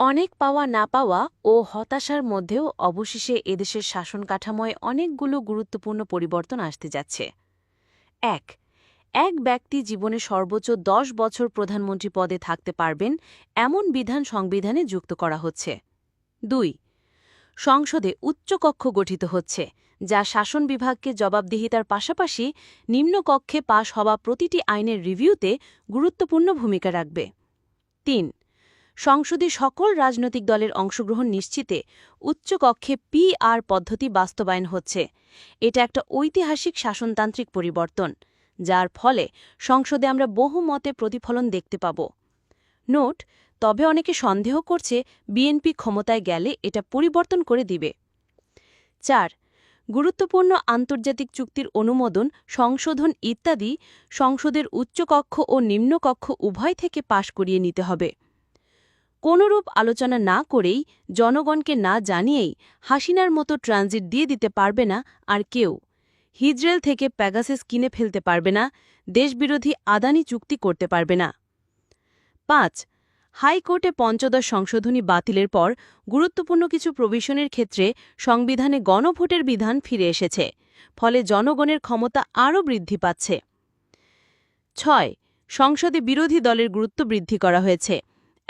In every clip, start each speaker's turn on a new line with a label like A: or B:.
A: অনেক পাওয়া না পাওয়া ও হতাশার মধ্যেও অবশেষে এদেশের শাসন কাঠামোয় অনেকগুলো গুরুত্বপূর্ণ পরিবর্তন আসতে যাচ্ছে। এক এক ব্যক্তি জীবনে সর্বোচ্চ দশ বছর প্রধানমন্ত্রী পদে থাকতে পারবেন এমন বিধান সংবিধানে যুক্ত করা হচ্ছে। দুই, সংসদে উচ্চকক্ষ গঠিত হচ্ছে, যা শাসন বিভাগকে জবাবদিহিতার পাশাপাশি নিম্নকক্ষে পাশ হওয়া প্রতিটি আইনের রিভিউতে গুরুত্বপূর্ণ ভূমিকা রাখবে। তিন সংসদে সকল রাজনৈতিক দলের অংশগ্রহণ নিশ্চিতে উচ্চকক্ষে পিআর পদ্ধতি বাস্তবায়ন হচ্ছে। এটা একটা ঐতিহাসিক শাসনতান্ত্রিক পরিবর্তন, যার ফলে সংসদে আমরা বহু মতে প্রতিফলন দেখতে পাব। নোট, তবে অনেকে সন্দেহ করছে বিএনপি ক্ষমতায় গেলে এটা পরিবর্তন করে দিবে। চার, গুরুত্বপূর্ণ আন্তর্জাতিক চুক্তির অনুমোদন, সংশোধন ইত্যাদি সংসদের উচ্চকক্ষ ও নিম্নকক্ষ উভয় থেকে পাশ করিয়ে নিতে হবে। কোনরূপ আলোচনা না করেই জনগণকে না জানিয়েই হাসিনার মতো ট্রানজিট দিয়ে দিতে পারবে না আর কেউ। হিজরেল থেকে প্যাগাসেস কিনে ফেলতে পারবে না, দেশবিরোধী আদানি চুক্তি করতে পারবে না। পাঁচ, হাইকোর্টে পঞ্চদশ সংশোধনী বাতিলের পর গুরুত্বপূর্ণ কিছু প্রভিশনের ক্ষেত্রে সংবিধানে গণভোটের বিধান ফিরে এসেছে, ফলে জনগণের ক্ষমতা আরও বৃদ্ধি পাচ্ছে। ছয়, সংসদে বিরোধী দলের গুরুত্ব বৃদ্ধি করা হয়েছে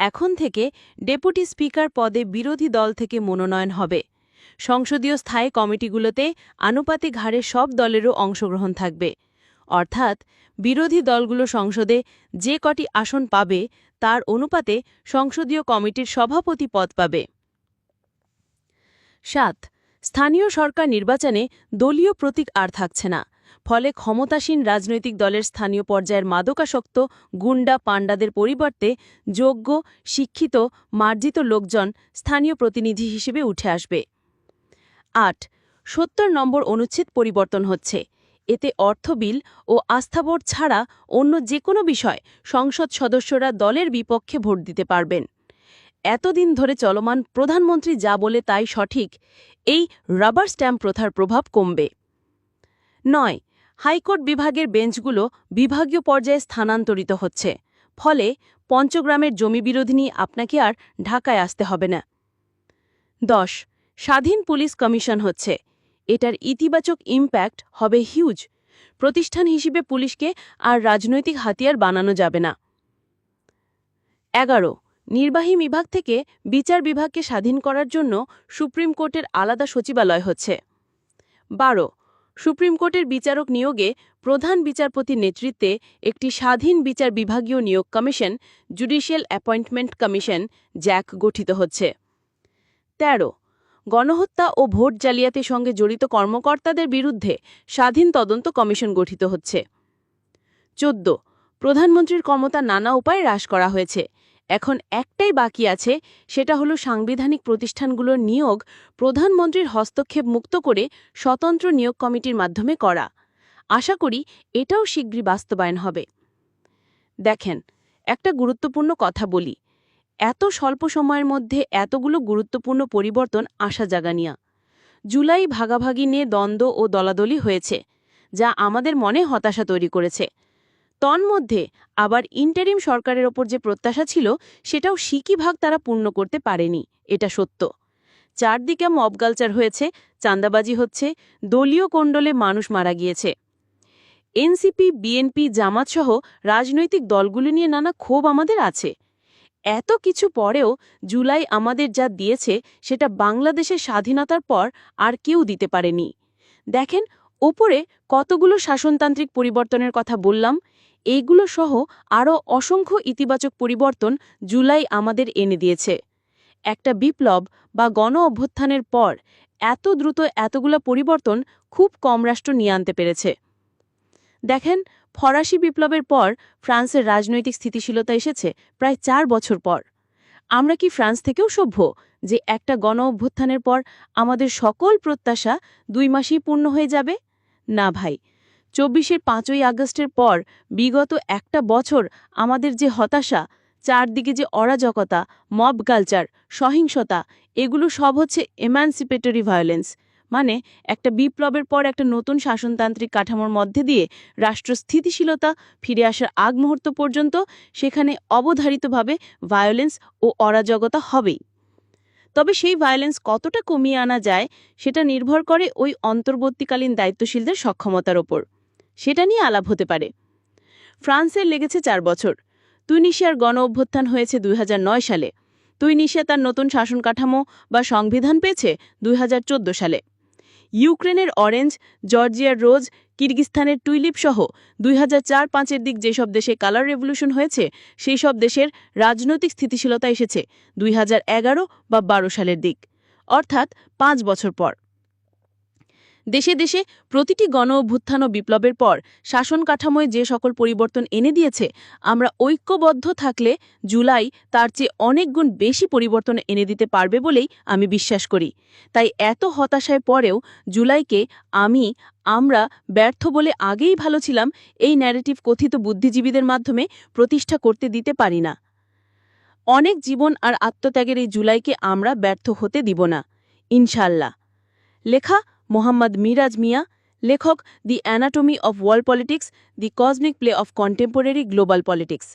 A: এখন থেকে ডেপুটি স্পিকার পদে বিরোধী দল থেকে মনোনয়ন হবে। সংসদীয় স্থায়ী কমিটিগুলোতে আনুপাতিক হারে সব দলেরও অংশগ্রহণ থাকবে। অর্থাৎ বিরোধী দলগুলো সংসদে যে কটি আসন পাবে, তার অনুপাতে সংসদীয় কমিটির সভাপতি পদ পাবে। সাত, স্থানীয় সরকার নির্বাচনে দলীয় প্রতীক আর থাকছে না। ফলে ক্ষমতাসীন রাজনৈতিক দলের স্থানীয় পর্যায়ের মাদকাসক্ত গুন্ডা পাণ্ডাদের পরিবর্তে যোগ্য, শিক্ষিত, মার্জিত লোকজন স্থানীয় প্রতিনিধি হিসেবে উঠে আসবে। আট, সত্তর নম্বর অনুচ্ছেদ পরিবর্তন হচ্ছে। এতে অর্থ বিল ও আস্থাভোট ছাড়া অন্য যে কোনো বিষয় সংসদ সদস্যরা দলের বিপক্ষে ভোট দিতে পারবেন। এতদিন ধরে চলমান প্রধানমন্ত্রী যা বলে তাই সঠিক, এই রাবার স্ট্যাম্প প্রথার প্রভাব কমবে। নয়, হাইকোর্ট বিভাগের বেঞ্চগুলো বিভাগীয় পর্যায়ে স্থানান্তরিত হচ্ছে। ফলে পঞ্চগ্রামের জমি বিরোধী নিয়ে আপনাকে আর ঢাকায় আসতে হবে না। দশ, স্বাধীন পুলিশ কমিশন হচ্ছে। এটার ইতিবাচক ইম্প্যাক্ট হবে হিউজ। প্রতিষ্ঠান হিসেবে পুলিশকে আর রাজনৈতিক হাতিয়ার বানানো যাবে না। এগারো, নির্বাহী বিভাগ থেকে বিচার বিভাগকে স্বাধীন করার জন্য সুপ্রিম কোর্টের আলাদা সচিবালয় হচ্ছে। বারো সুপ্রিম কোর্টের বিচারক নিয়োগে প্রধান বিচারপতির নেতৃত্বে একটি স্বাধীন বিচার বিভাগীয় নিয়োগ commission, judicial appointment commission, JAC গঠিত হচ্ছে। ১৩ গণহত্যা ও ভোট জালিয়াতির সঙ্গে জড়িত কর্মকর্তাদের বিরুদ্ধে স্বাধীন তদন্ত কমিশন গঠিত হচ্ছে। ১৪ প্রধানমন্ত্রীর ক্ষমতা নানা উপায়ে হ্রাস করা হয়েছে। এখন একটাই বাকি আছে, সেটা হলো সাংবিধানিক প্রতিষ্ঠানগুলোর নিয়োগ প্রধানমন্ত্রীর হস্তক্ষেপ মুক্ত করে স্বতন্ত্র নিয়োগ কমিটির মাধ্যমে করা। আশা করি এটাও শীঘ্রই বাস্তবায়ন হবে। দেখেন, একটা গুরুত্বপূর্ণ কথা বলি। এত স্বল্প সময়ের মধ্যে এতগুলো গুরুত্বপূর্ণ পরিবর্তন আশা জাগানিয়া। জুলাই ভাগাভাগি নিয়ে দ্বন্দ্ব ও দলাদলি হয়েছে, যা আমাদের মনে হতাশা তৈরি করেছে। তন্মধ্যে, আবার ইন্টারিম সরকারের ওপর যে প্রত্যাশা ছিল, সেটাও সিকি ভাগ তারা পূর্ণ করতে পারেনি। এটা সত্য। চারদিকে মব কালচার হয়েছে, চাঁদাবাজি হচ্ছে, দলীয় কোণ্ডলে মানুষ মারা গিয়েছে। এনসিপি, বিএনপি জামাতসহ রাজনৈতিক দলগুলি নিয়ে নানা ক্ষোভ আমাদের আছে। এত কিছু পরেও জুলাই আমাদের যা দিয়েছে, সেটা বাংলাদেশের স্বাধীনতার পর আর কেউ দিতে পারেনি। দেখেন, ওপরে কতগুলো শাসনতান্ত্রিক পরিবর্তনের কথা বললাম এইগুলো সহ আরও অসংখ্য ইতিবাচক পরিবর্তন জুলাই আমাদের এনে দিয়েছে। একটা বিপ্লব বা গণ অভ্যুত্থানের পর এত দ্রুত এতগুলো পরিবর্তন খুব কম রাষ্ট্র নিয়ে আনতে পেরেছে। দেখেন, ফরাসি বিপ্লবের পর ফ্রান্সের রাজনৈতিক স্থিতিশীলতা এসেছে প্রায় চার বছর পর। আমরা কি ফ্রান্স থেকেও সভ্য যে একটা গণ অভ্যুত্থানের পর আমাদের সকল প্রত্যাশা দুই মাসেই পূর্ণ হয়ে যাবে? না ভাই চব্বিশের পাঁচই আগস্টের পর বিগত একটা বছর আমাদের যে হতাশা, চারদিকে যে অরাজকতা মব কালচার সহিংসতা, এগুলো সব হচ্ছে এমানসিপেটরি ভায়োলেন্স মানে একটা বিপ্লবের পর একটা নতুন শাসনতান্ত্রিক কাঠামোর মধ্যে দিয়ে রাষ্ট্র স্থিতিশীলতা ফিরে আসার আগ মুহূর্ত পর্যন্ত সেখানে অবধারিতভাবে ভায়োলেন্স ও অরাজকতা হবেই। তবে সেই ভায়োলেন্স কতটা কমিয়ে আনা যায়, সেটা নির্ভর করে ওই অন্তর্বর্তীকালীন দায়িত্বশীলদের সক্ষমতার ওপর। সেটা নিয়ে আলাপ হতে পারে। ফ্রান্সের লেগেছে চার বছর। তুইনিশিয়ার গণ অভ্যুত্থান হয়েছে দুই হাজার নয় সালে। তুইনিশিয়া তার নতুন শাসন কাঠামো বা সংবিধান পেয়েছে দুই হাজার চোদ্দ সালে। ইউক্রেনের অরেঞ্জ, জর্জিয়ার রোজ, কিরগিস্তানের টুইলিপ সহ দুই হাজার চার পাঁচের দিক যেসব দেশে কালার রেভলিউশন হয়েছে সেই সব দেশের রাজনৈতিক স্থিতিশীলতা এসেছে দুই হাজার এগারো বা বারো সালের দিক। অর্থাৎ পাঁচ বছর পর। দেশে দেশে প্রতিটি গণ অভ্যুত্থান ও বিপ্লবের পর শাসন কাঠামোয় যে সকল পরিবর্তন এনে দিয়েছে, আমরা ঐক্যবদ্ধ থাকলে জুলাই তার চেয়ে অনেক গুণ বেশি পরিবর্তন এনে দিতে পারবে বলেই আমি বিশ্বাস করি। তাই এত হতাশায় পরেও জুলাইকে আমি, আমরা ব্যর্থ বলে আগেই ভালো ছিলাম, এই ন্যারেটিভ কথিত বুদ্ধিজীবীদের মাধ্যমে প্রতিষ্ঠা করতে দিতে পারি না। অনেক জীবন আর আত্মত্যাগের এই জুলাইকে আমরা ব্যর্থ হতে দিব না। ইনশাল্লাহ লেখা মোহাম্মদ মিরাজ মিয়া, লেখক, the anatomy of world politics, the cosmic play of contemporary global politics.